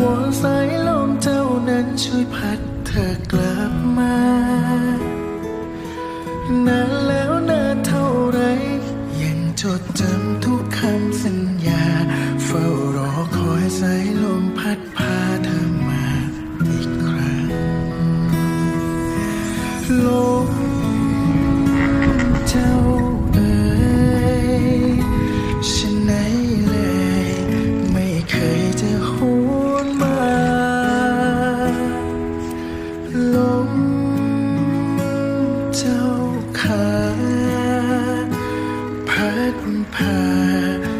วอนสายลมเจ้านั้นช่วยพัดเธอกลับมานานแล้วนานเท่าไร ยังจดจำทุกคำสัญญา เฝ้ารอคอยสายลมพัดพาเธอมาอีกครั้งลม ลมเจ้าขาพัดผ่าน